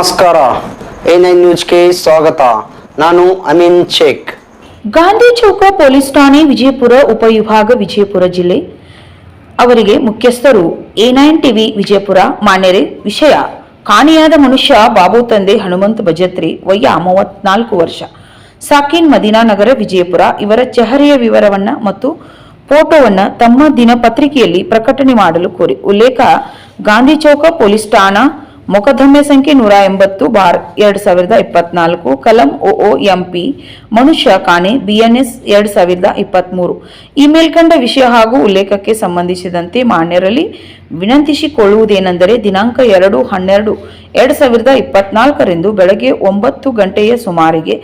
ನಮಸ್ಕಾರ. A nine ನ್ಯೂಸ್ಗೆ ಸ್ವಾಗತ. ನಾನು ಅಮೀನ್ ಶೇಖ್. ಗಾಂಧಿ ಚೌಕ ಪೊಲೀಸ್ ಠಾಣೆ ವಿಜಯಪುರ ಉಪವಿಭಾಗ ವಿಜಯಪುರ ಜಿಲ್ಲೆ. ಅವರಿಗೆ ಮುಖ್ಯಸ್ಥರು ಎ ನೈನ್ ಟಿವಿ ವಿಜಯಪುರ. ಮಾನ್ಯರೇ, ವಿಷಯ. ಕಾಣೆಯಾದ ಮನುಷ್ಯ ಬಾಬು ತಂದೆ ಹನುಮಂತ ಭಜತ್ರಿ ವಯ್ಯ ಮೂವತ್ನಾಲ್ಕು ವರ್ಷ. ಸಾಕಿನ್ ಮದೀನಾ ನಗರ ವಿಜಯಪುರ. ಇವರ ಚೆಹರೆಯ ವಿವರವನ್ನ ಮತ್ತು ಫೋಟೋವನ್ನ ತಮ್ಮ ದಿನಪತ್ರಿಕೆಯಲ್ಲಿ ಪ್ರಕಟಣೆ ಮಾಡಲು ಕೋರಿ. ಉಲ್ಲೇಖ, ಗಾಂಧಿ ಚೌಕ ಪೊಲೀಸ್ ಠಾಣಾ ಮೊಕದ್ದಮೆ ಸಂಖ್ಯೆ ನೂರ ಎಂಬತ್ತು ಬಾರ್ ಎರಡ್ ಸಾವಿರದ ಇಪ್ಪತ್ನಾಲ್ಕು, ಕಲಂ ಒಒ ಎಂಪಿ ಮನುಷ್ಯ ಕಾಣೆ, ಬಿಎನ್ಎಸ್ ಎರಡ್ ಸಾವಿರದ ಇಪ್ಪತ್ಮೂರು. ಈ ಮೇಲ್ಕಂಡ ವಿಷಯ ಹಾಗೂ ಉಲ್ಲೇಖಕ್ಕೆ ಸಂಬಂಧಿಸಿದಂತೆ ಮಾನ್ಯರಲ್ಲಿ ವಿನಂತಿಸಿಕೊಳ್ಳುವುದೇನೆಂದರೆ ದಿನಾಂಕ ಎರಡು ಹನ್ನೆರಡು ಎರಡ್ ಸಾವಿರದ ಇಪ್ಪತ್ನಾಲ್ಕರಂದು ಬೆಳಗ್ಗೆ ಒಂಬತ್ತು ಗಂಟೆಯ ಸುಮಾರಿಗೆ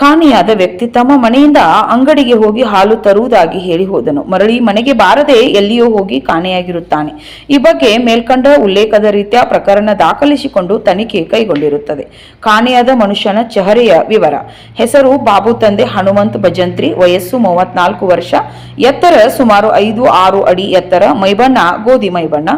ಕಾಣೆಯಾದ ವ್ಯಕ್ತಿ ತಮ್ಮ ಮನೆಯಿಂದ ಅಂಗಡಿಗೆ ಹೋಗಿ ಹಾಲು ತರುವುದಾಗಿ ಹೇಳಿ ಹೋದನು. ಮರಳಿ ಮನೆಗೆ ಬಾರದೆ ಎಲ್ಲಿಯೋ ಹೋಗಿ ಕಾಣೆಯಾಗಿರುತ್ತಾನೆ ಈ ಬಗ್ಗೆ ಮೇಲ್ಕಂಡ ಉಲ್ಲೇಖದ ರೀತಿಯ ಪ್ರಕರಣ ದಾಖಲಿಸಿಕೊಂಡು ತನಿಖೆ ಕೈಗೊಂಡಿರುತ್ತದೆ. ಕಾಣೆಯಾದ ಮನುಷ್ಯನ ಚಹರೆಯ ವಿವರ. ಹೆಸರು ಬಾಬು ತಂದೆ ಹನುಮಂತ್ ಭಜಂತ್ರಿ, ವಯಸ್ಸು ಮೂವತ್ನಾಲ್ಕು ವರ್ಷ. ಎತ್ತರ ಸುಮಾರು ಐದು ಆರು ಅಡಿ ಎತ್ತರ, ಮೈಬಣ್ಣ ಗೋಧಿ ಮೈಬಣ್ಣ.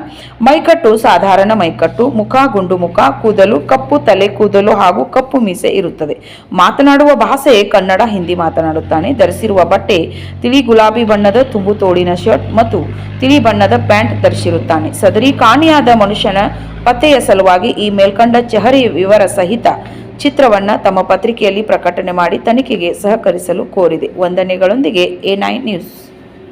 ಮೈಕಟ್ಟು ಸಾಧಾರಣ ಮೈಕಟ್ಟು. ಮುಖ ಗುಂಡು ಮುಖ, ಕೂದಲು ಕಪ್ಪು, ತಲೆ ಕೂದಲು ಹಾಗೂ ಕಪ್ಪು ಮೀಸೆ ಇರುತ್ತದೆ. ಮಾತನಾಡುವ ಭಾಷೆ ಕನ್ನಡ ಹಿಂದಿ ಮಾತನಾಡುತ್ತಾನೆ. ಧರಿಸಿರುವ ಬಟ್ಟೆ ತಿಳಿ ಗುಲಾಬಿ ಬಣ್ಣದ ತುಂಬು ತೋಳಿನ ಶರ್ಟ್ ಮತ್ತು ತಿಳಿ ಬಣ್ಣದ ಪ್ಯಾಂಟ್ ಧರಿಸಿರುತ್ತಾನೆ. ಸದರಿ ಕಾಣೆಯಾದ ಮನುಷ್ಯನ ಪತ್ತೆಯ ಸಲುವಾಗಿ ಈ ಮೇಲ್ಕಂಡ ಚಹರಿ ವಿವರ ಸಹಿತ ಚಿತ್ರವನ್ನ ತಮ್ಮ ಪತ್ರಿಕೆಯಲ್ಲಿ ಪ್ರಕಟಣೆ ಮಾಡಿ ತನಿಖೆಗೆ ಸಹಕರಿಸಲು ಕೋರಿದೆ. ವಂದನೆಗಳೊಂದಿಗೆ ಎ ನೈನ್ ನ್ಯೂಸ್.